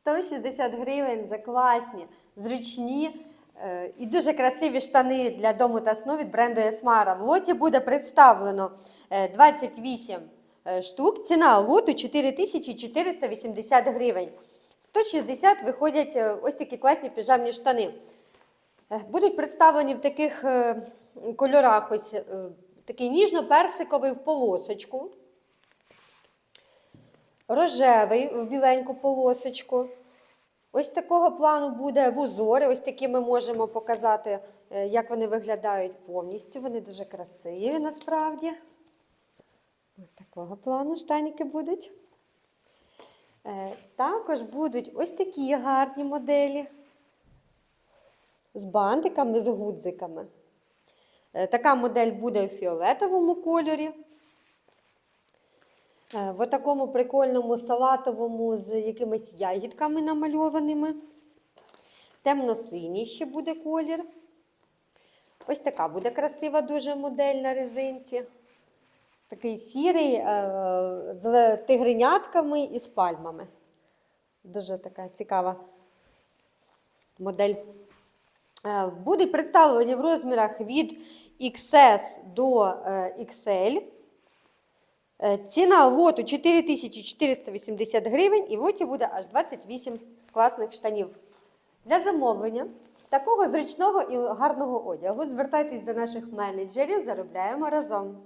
160 гривень за класні, зручні е, і дуже красиві штани для дому та сну від бренду Esmara. В лоті буде представлено е, 28 е, штук. Ціна лоту 4480 гривень. 160 виходять е, ось такі класні піжамні штани. Е, Будуть представлені в таких е, кольорах: ось е, такий ніжно-персиковий в полосочку, рожевий в біленьку полосочку. Ось такого плану буде вузори. Ось такі ми можемо показати, е, як вони виглядають повністю. Вони дуже красиві насправді. Ось такого плану штаніки будуть. Е, Також будуть ось такі гарні моделі з бантиками, з гудзиками. Е, Така модель буде у фіолетовому кольорі. Е, В такому прикольному салатовому з якимись ягідками намальованими. Темно-синій ще буде колір. Ось така буде красива дуже модель на резинці. Такий сірий е, з тигренятками і з пальмами. Дуже така цікава модель. Е, Будуть представлені в розмірах від XS до XL. Е, Ціна лоту 4480 гривень і в лоті буде аж 28 класних штанів. Для замовлення такого зручного і гарного одягу звертайтесь до наших менеджерів, заробляємо разом.